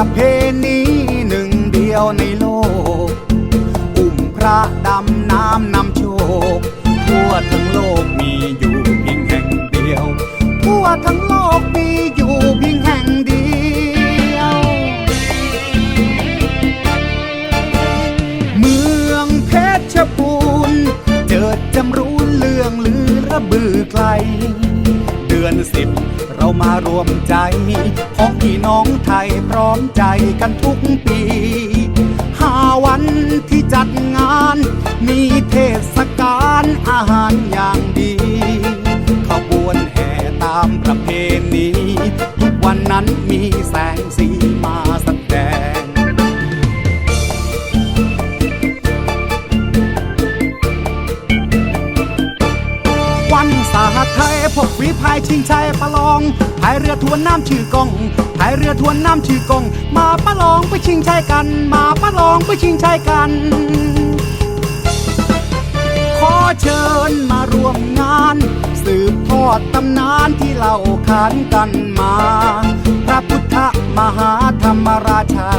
ประเพณีหนึ่งเดียวในโลก อุ้มพระดำน้ำนำโชค ทั่วทั้งโลกมีอยู่เพียงแห่งเดียว ทั่วทั้งโลกมีอยู่เพียงแห่งเดียว เมืองเพชรบูรณ์เจิดจำรู้เรื่องลือระบือไกล เดือนสิบเรามารวมใจ ของพี่น้องไทย กันทุกปีห้าวันที่จัดงาน มีเทศกาลอาหารอย่างดีขบวนแห่ตามประเพณี ทุกวันนั้นมีแสงสี หัสไทยพวกฝีพายชิงชัยประลองพายเรือทวนน้ำชื่อกองพายเรือทวนน้ำชื่อกอง มาประลองไปชิงชัยกัน มาประลองไปชิงชัยกัน ขอเชิญมาร่วมงาน สืบทอดตำนานที่เล่าขานกันมา พระพุทธมหาธรรมราชา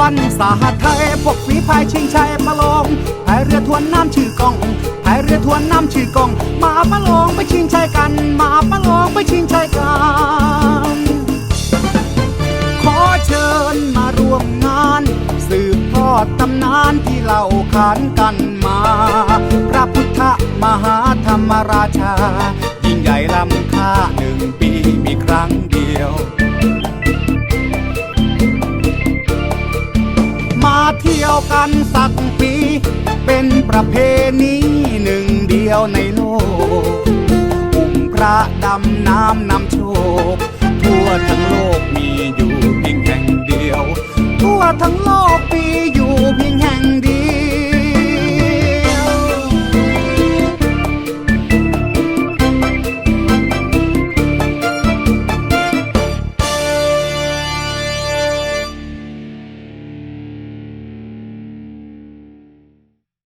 วันสาหัสไทยพวกฝีพายชิงชัยประลองพายเรือทวนน้ำชื่อกองพายเรือทวนน้ำชื่อกอง มาประลองไปชิงชัยกัน มาประลองไปชิงชัยกัน ขอเชิญมาร่วมงาน สืบทอดตำนานที่เล่าขานกันมา พระพุทธมหาธรรมราชา ยิ่งใหญ่ล้ำค่าหนึ่งปีมีครั้งเดียว กันสักปี เป็นประเพณีหนึ่งเดียวในโลก อุ้มพระดำน้ำนำโชค ทั่วทั้งโลกมีอยู่เพียงแห่งเดียว ทั่วทั้งโลกมี